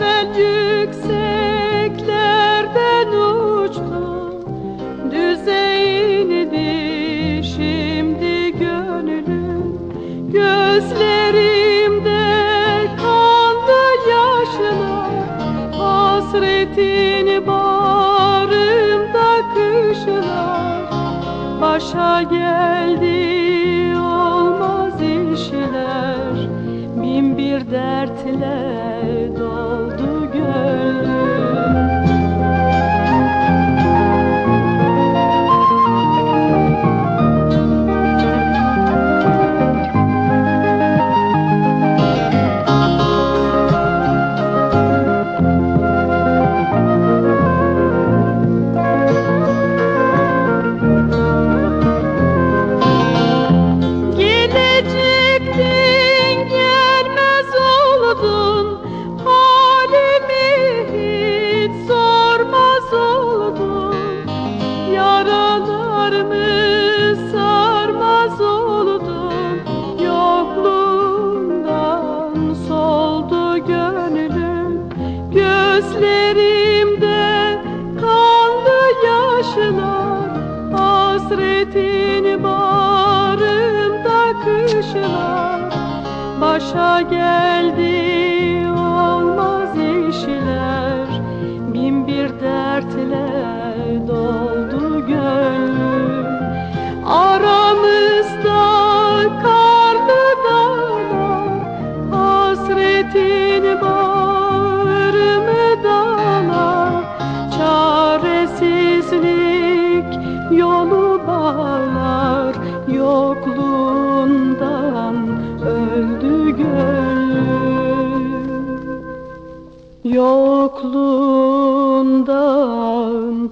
ben yükseklerden uçtum Düzeynidir şimdi gönlüm. Gözlerimde kanlı yaşlar Hasretini bağrımda kışlar Başa geldi olmaz işler. Bin bir dertler. Gözlerimde kanlı yaşlar Hasretin bağrımda Başa geldi Hasretin bağrımı dağlar Çaresizlik yolu bağlar. Yokluğundan öldü gönlüm. Yokluğundan